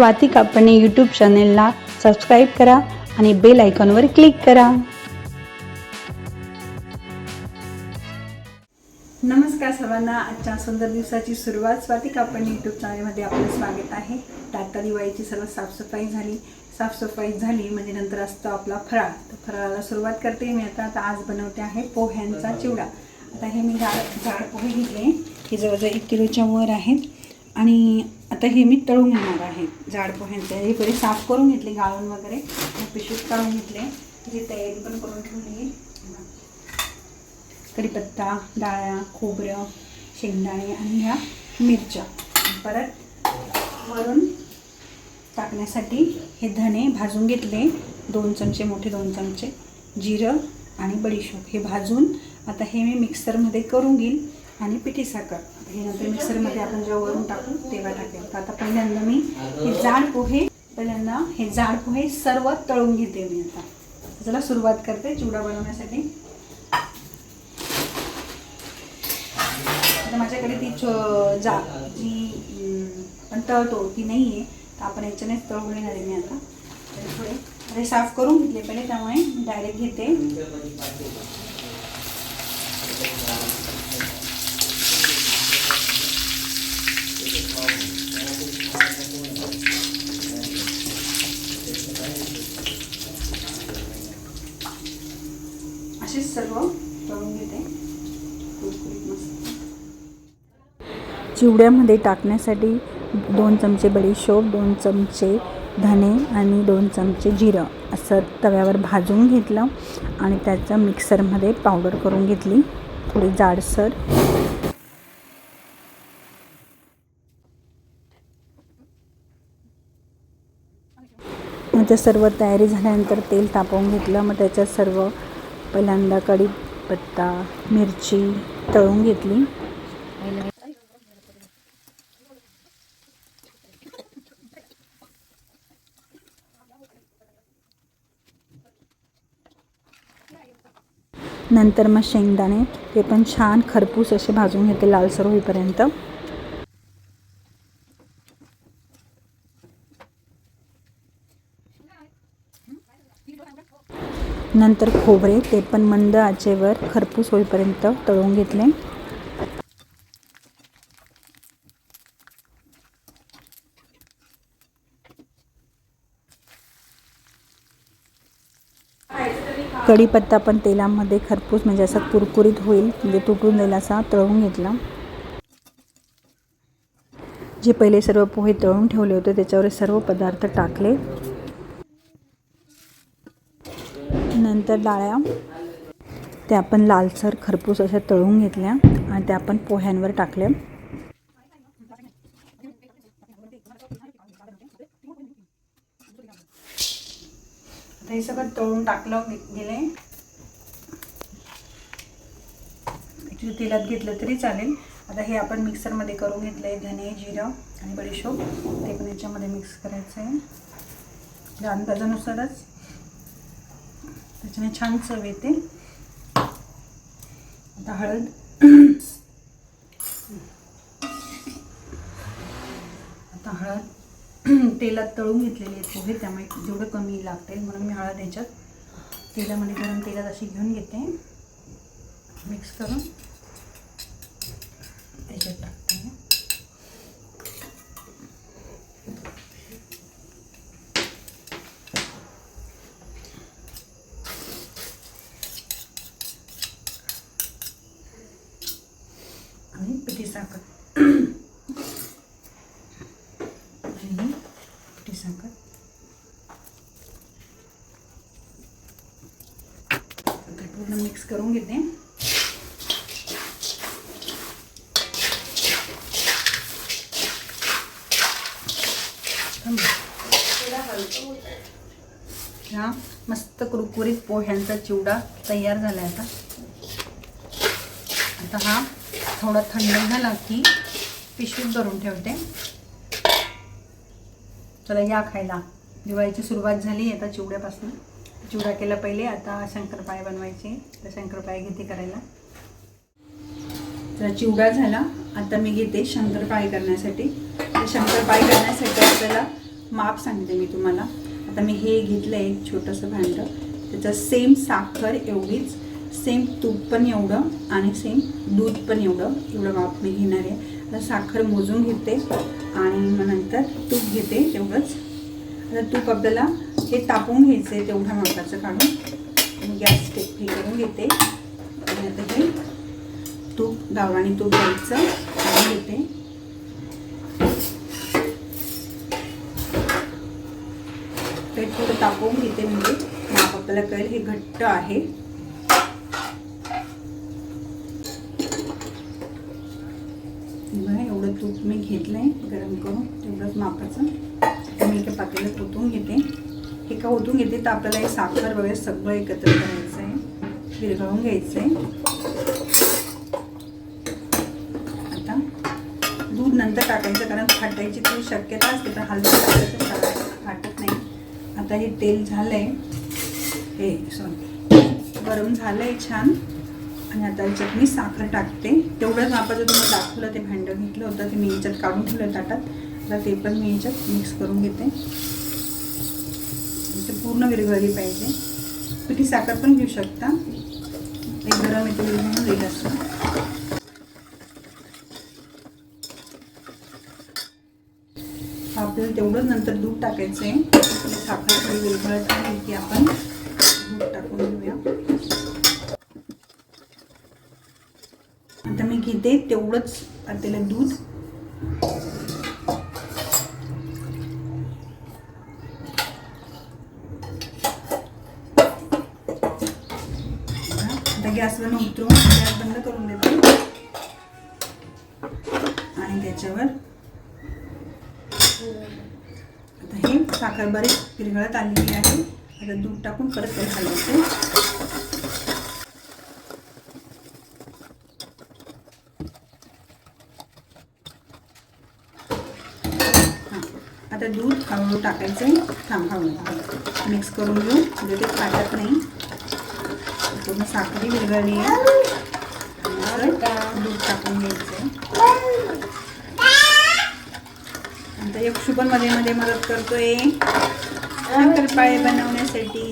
स्वाती कापणे यूट्यूब चॅनेलला सबस्क्राईब करा आणि बेल आयकॉनवर क्लिक करा. नमस्कार सर्वांना. आजच्या सुंदर दिवसाची सुरुवात स्वाती कापणे यूट्यूब चॅनलमध्ये आपलं स्वागत आहे. टाटा दिवाळीची सर्व साफसफाई झाली. साफसफाई झाली म्हणजे नंतर असतो आपला फराळ. तर फराळाला सुरुवात करते मी आता. आता आज बनवते आहे पोह्यांचा चिवडा. आता हे मी जाड जाड पोहे घेतले. हे जवळजवळ एक किलोच्या वर आहेत. आणि आता हे मी तळून घेणार आहे जाड पोह्यांचे. हे पहिले साफ करून घेतले गाळून वगैरे. पिशवीत काढून घेतले. त्याची तयारी पण करून ठेवली कढीपत्ता डाळ्या खोबरं शेंगदाणे आणि ह्या मिरच्या. परत वरून टाकण्यासाठी हे धणे भाजून घेतले. दोन चमचे मोठे दोन चमचे. जिरं आणि बडीशोप हे भाजून आता हे मी मिक्सरमध्ये करून घेईल. आणि पिठी साखर. हे नंतर मिक्सरमध्ये आपण जेव्हा वरून टाकू तेव्हा टाकेल. तर आता पहिल्यांदा मी हे जाड पोहे पहिल्यांदा हे जाड पोहे सर्व तळून घेते मी आता. तर चला सुरुवात करते चिवडा बनवण्यासाठी. आता माझ्याकडे ती च- जा जी पण आपण तळतो ती नाही आहे तर आपण याच्यानेच तळून घेणार आहे मी आता. थोडे साफ करून घेतले पहिले त्यामुळे डायरेक्ट घेते असेच सर्व तळून घेते कुरकुरीत मस्त चिवड्यामध्ये टाकण्यासाठी दोन चमचे बडीशोप दोन चमचे धने आणि दोन चमचे जिरं असं तव्यावर भाजून घेतलं आणि त्याचं मिक्सरमध्ये पावडर करून घेतली. थोडी जाडसर. त्याच्या सर्व तयारी झाल्यानंतर तेल तापवून घेतलं. मग त्याच्यात सर्व पहिल्यांदा कढीपत्ता मिरची तळून घेतली. नंतर मग शेंगदाणे ते पण छान खरपूस असे भाजून घेते लालसर होईपर्यंत. नंतर खोबरे ते पण मंद आचेवर खरपूस होईपर्यंत तळून घेतले. कढीपत्ता पण तेलामध्ये खरपूस म्हणजे असा कुरकुरीत होईल म्हणजे तुटून जाईल असा तळून घेतला. जे पहिले सर्व पोहे तळून ठेवले होते त्याच्यावर सर्व पदार्थ टाकले. नंतर डाळ्या. त्या आपण लालसर खरपूस अशा तळून घेतल्या आणि त्या आपण पोह्यांवर टाकल्या. तर हे सगळं तळून टाकलं गे- गेले. ॲक्च्युली तेलात घेतलं तरी चालेल. आता हे आपण मिक्सरमध्ये करून घेतलं आहे धने जिरं आणि बडीशोप. ते पण याच्यामध्ये मिक्स करायचं आहे आपल्या अंदाजानुसारच. त्याच्याने छान चव येते. आता हळद आता हळद तेलात तळून घेतलेले आहेत पोहे त्यामुळे जेवढं कमी लागते म्हणून मी हळद ह्याच्यात तेलामध्ये गरम तेलात अशी घेऊन घेते. मिक्स करून त्याच्यात टाकते आणि पिठी साखर आणि पिठी साखर आता पूर्ण मिक्स करून घेते. हा मस्त कुरकुरीत पोह्यांचा चिवडा तयार झाला आता. आता हा थोडा थंड झाला की पिशवीत भरून ठेवते. चला या खायला. दिवाळीची सुरुवात झाली आता चिवड्यापासून. चिवडा केला पहिले आता शंकरपाळे बनवायचे. तर शंकरपाळे घेते करायला. तर चिवडा झाला. आता मी घेते शंकरपाळी करण्यासाठी. तर शंकरपाळी करण्यासाठी आपल्याला माप सांगते मी तुम्हाला. आता मी हे घेतलं आहे एक छोटंसं भांडं. त्याचं सेम साखर एवढीच सेम तूप पण एवढं आणि सेम दूध पण एवढं. एवढं माप मी घेणार आहे. आता साखर मोजून घेते आणि मग नंतर तूप घेते तेवढंच. आता तूप आपल्याला हे तापून घ्यायचं आहे तेवढ्या मापाचं काढून मी गॅस ते हे करून घेते. आणि आता हे तूप गावराणी तूप घ्यायचं काढून घेते. ते थोडं तापवून घेते म्हणजे माप आपल्याला कळेल हे घट्ट आहे. एवढं तूप मी घेतलंय गरम करून तेवढंच मापाचं आता मी एका पातेल्यात ओतून घेते हे का ओतून घेते तर आपल्याला हे साखर वगैरे सगळं एकत्र करायचं आहे विरघळून घ्यायचं आहे आता दूध नंतर टाकायचं कारण फाटायची थोडी शक्यता असते तर हलदी टाकायचं फाटत नाही. आता हे तेल झालं आहे हे सॉरी गरम आहे छान. आणि आता याच्यात मी साखर टाकते. तेवढंच मापाचं तुम्ही दाखवलं ते भांडं घेतलं होतं ते मी याच्यात काढून ठेवलं ताटात. आता ते पण मी याच्यात मिक्स करून घेते. पूर्ण विरघळली पाहिजे. पिठी साखर पण घेऊ शकता. एक गरम येते विरघळून देईल असं आपल्याला तेवढंच नंतर दूध टाकायचं आहे. साखर थोडी विरघळत आहे की आपण दूध टाकून घेऊया. आता मी घेते तेवढंच त्याला दूध आता गॅसवर उतरून गॅस बंद करून देते. आणि त्याच्यावर आता हे साखर बरीच पिरगळत आलेली आहे. आता दूध टाकून परत ते हलवते. आता दूध हळूहळू टाकायचं आहे. थांब हळूहळू मिक्स करून घेऊ. म्हणजे ते फाटत नाही. पूर्ण साखरही विरघळली आहे दूध टाकून घ्यायचं. आता एक शुभनमध्ये मध्ये मदत करतोय. शंकरपाळे बनवण्यासाठी.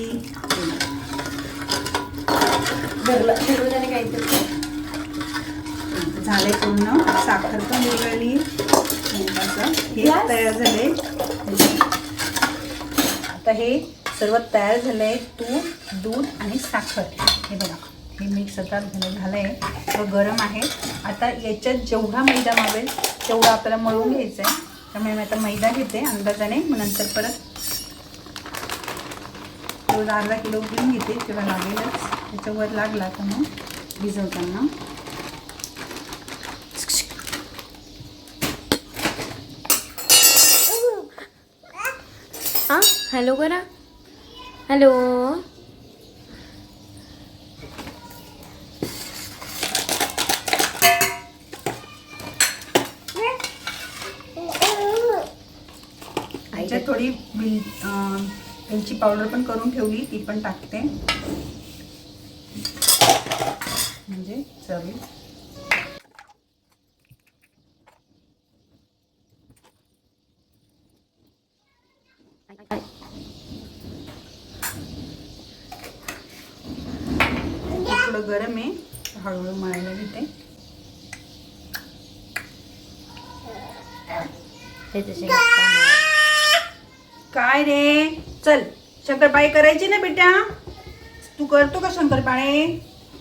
झाले पूर्ण. साखर पण विरघळली हे तयार झाले आता हे सर्व तयार झालंय तूप दूध आणि साखर. हे बघा हे मिक्स आता झालं आहे तो गरम आहे. आता याच्यात जेवढा मैदा मावेल तेवढा आपल्याला मळून घ्यायचं आहे त्यामुळे मी आता मैदा घेते अंदाजाने. मग नंतर परत तो अर्धा किलो घेऊन घेते तेव्हा लागेलच. त्याच्यावर लागला तर मग भिजवताना. हां हॅलो करा हॅलो. याच्यात थोडी विल वेलची पावडर पण करून ठेवली ती पण टाकते. म्हणजे चवी. थोडं गरम आहे हळूहळू मळायला घेते. काय रे चल शंकरपाळे करायची ना बेटा तू करतो का शंकरपाळे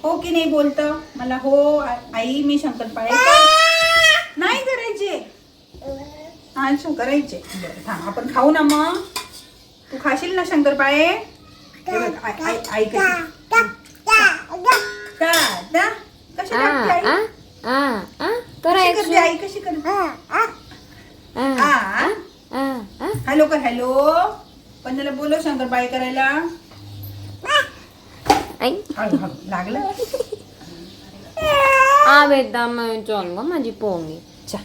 हो की नाही बोलत मला हो आई मी शंकरपाळे नाही करायचे हा करायचे बरं थांब आपण खाऊ ना मग तू खाशील ना शंकरपाळे आई- कशी आई? करते आई कशी करते हॅलो कर हॅलो. पण त्याला बोलव करायला. आई. हळू हळू लागलं? आ बेटा मैं चल माझी पोंगी चा.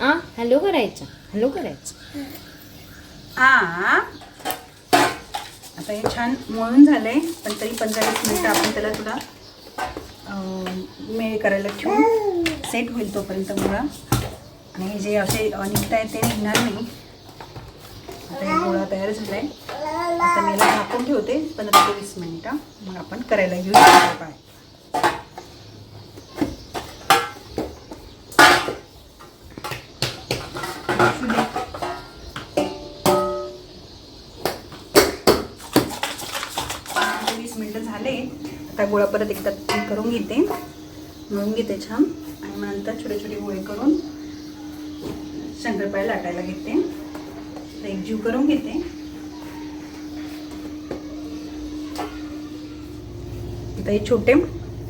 आ हॅलो करायचं हॅलो करायचं. आ. आता हे छान मळून झालंय पण तरी पंचेचाळीस मिनिटं आपण त्याला थोडा मेळ करायला ठेवू. सेट होईल तोपर्यंत मुळा आणि हे जे असे अ, निघत आहेत ते निघणार नाही. आता हे गोळा तयार झाला आहे आता मी याला झाकून ठेवते पंधरा ते वीस मिनिटं. मग आपण करायला घेऊ काय? पंधरा ते वीस मिनटं झाले. आता गोळा परत एकदा करून घेते. मळून घेते छान. आणि मग नंतर छोटे छोटे गोळे करून शंकरपाळे लाटायला घेते. तर एक जीव करून घेते. आता हे छोटे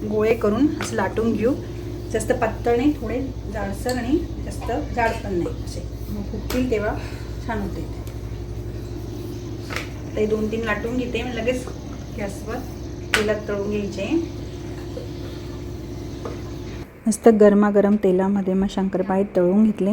गोळे करून असं लाटून घेऊ. जास्त पातळ नाही थोडे जाडसर आणि जास्त जाड पण नाही असे. मग फुगतील तेव्हा छान होते ते. दोन तीन लाटून घेते. मग लगेच गॅसवर तेलात तळून घ्यायचे. मस्त गरमागरम तेलामध्ये मग शंकरपाळे तळून घेतले.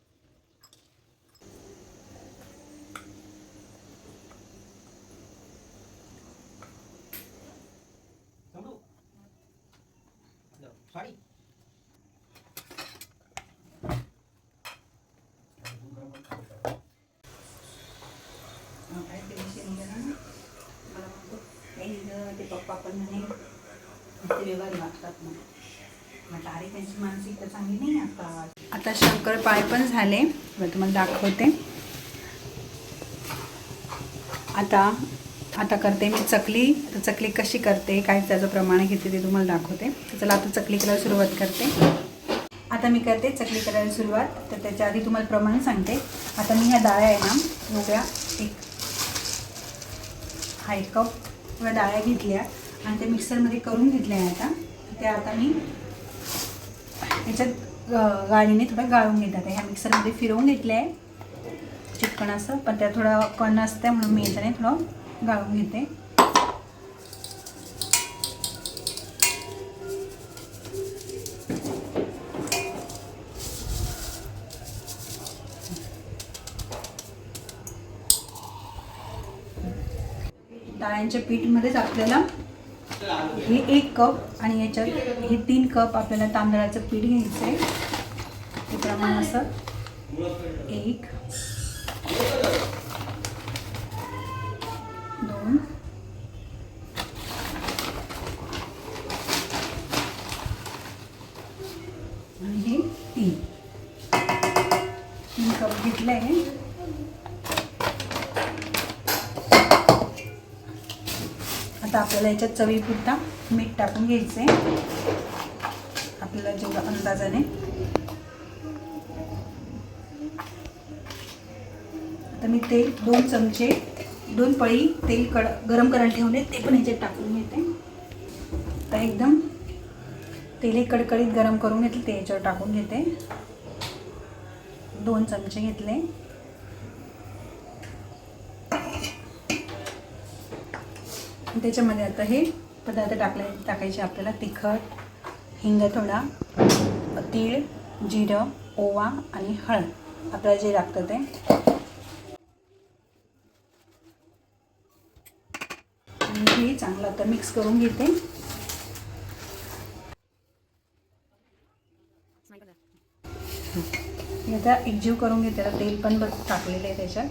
साडी काय ते विषय निघाला ना. मला म्हणतो, "काही निघालं, ते पप्पा पण म्हणे ते व्यवहार वागतात म्हणे. म्हटलं अरे त्यांची मानसिकता चांगली नाही आता. आता शंकरपाळे पण झाले. मी तुम्हाला दाखवते. आता आता करते मी चकली. तर चकली कशी करते काय त्याचं प्रमाण घेते ते तुम्हाला दाखवते. तर चला आता चकली करायला सुरुवात करते. आता मी करते चकली करायला सुरुवात. तर त्याच्या आधी तुम्हाला प्रमाण सांगते. आता मी ह्या डाळ्या आहे ना एवढ्या एक हा एक कप. किंवा डाळ्या घेतल्या आणि त्या मिक्सरमध्ये करून घेतल्या आहे आता. त्या आता मी याच्यात गाडीने गाळीने थोडं गाळून घेतात ह्या मिक्सरमध्ये फिरवून घेतल्या आहे चिकन असं पण त्या थोडं कण असतं म्हणून मी याच्याने थोडं गाळून घेते. डाळ्यांच्या पीठमध्येच आपल्याला हे एक कप आणि याच्यात हे तीन कप आपल्याला तांदळाचं पीठ घ्यायचं आहे. हे प्रमाण असं एक दोन आणि हे तीन तीन कप घेतलं आहे आता आपल्याला याच्यात चवीपुरता मीठ टाकून घ्यायचं आहे आपल्याला जेवढा अंदाजाने आता मी तेल दोन चमचे दोन पळी तेल कड गरम करायला ठेवले ते पण ह्याच्यात टाकून घेते. आता एकदम तेल हे कडकडीत गरम करून घेतले ते याच्यावर टाकून घेते. दोन चमचे घेतले. त्याच्यामध्ये आता हे पदार्थ टाकले टाकायचे आपल्याला तिखट हिंग थोडा तीळ जिरं ओवा आणि हळद. आपल्याला जे लागतं ते. हे चांगलं आता मिक्स करून घेते. आता एकजीव करून घेते तेल पण बघ टाकलेलं आहे त्याच्यात.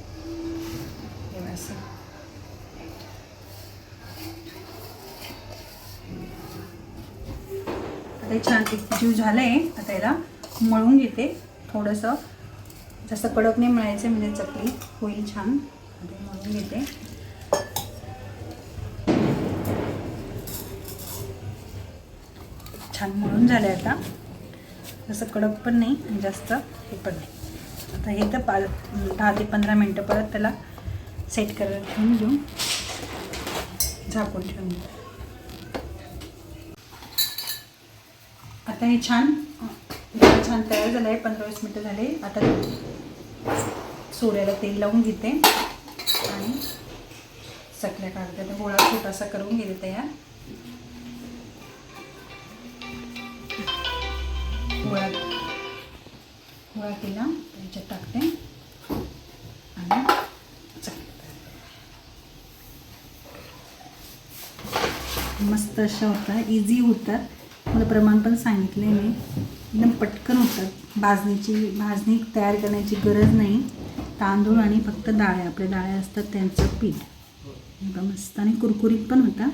आता छान एकजीव झालं आहे आता याला मळून घेते. थोडंसं जास्त कडक नाही मळायचं म्हणजे चकली होईल छान. मळून घेते. छान मळून झालं आहे आता. जसं कडक पण नाही आणि जास्त हे पण नाही. आता हे तर दहा ते पंधरा मिनटं परत त्याला सेट करायला ठेवून घेऊन झाकून ठेवून आता हे छान छान तयार झालं आहे पंधरा वीस मिनटं झाले. आता सोड्याला तेल लावून घेते आणि सकल्या काढते तर गोळा छोटासा करून घेते तयार. गोळा गोळा केला त्याच्यात टाकते आणि मस्त अशा होता इझी होतात. मला प्रमाण पण सांगितले मी. एकदम पटकन होतात भाजणीची भाजणी तयार करण्याची गरज नाही. तांदूळ आणि फक्त डाळ्या आपल्या डाळ्या असतात त्यांचं पीठ. एकदम मस्त आणि कुरकुरीत पण होता.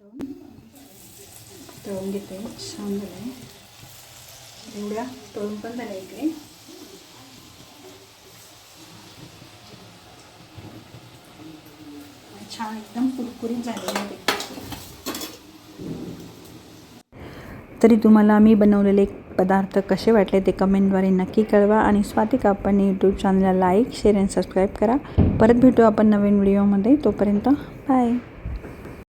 तळून तळून घेते. छान झालं एवढ्या तळून पण झाल्या इकडे. छान एकदम कुरकुरीत झालेलं आहे तरी तुम्हाला मी बनवलेले पदार्थ कसे वाटले ते कमेंटद्वारे नक्की कळवा आणि स्वातिक आपण यूट्यूब चॅनलला लाईक शेअर आणि सबस्क्राईब करा. परत भेटू आपण नवीन व्हिडिओमध्ये तोपर्यंत बाय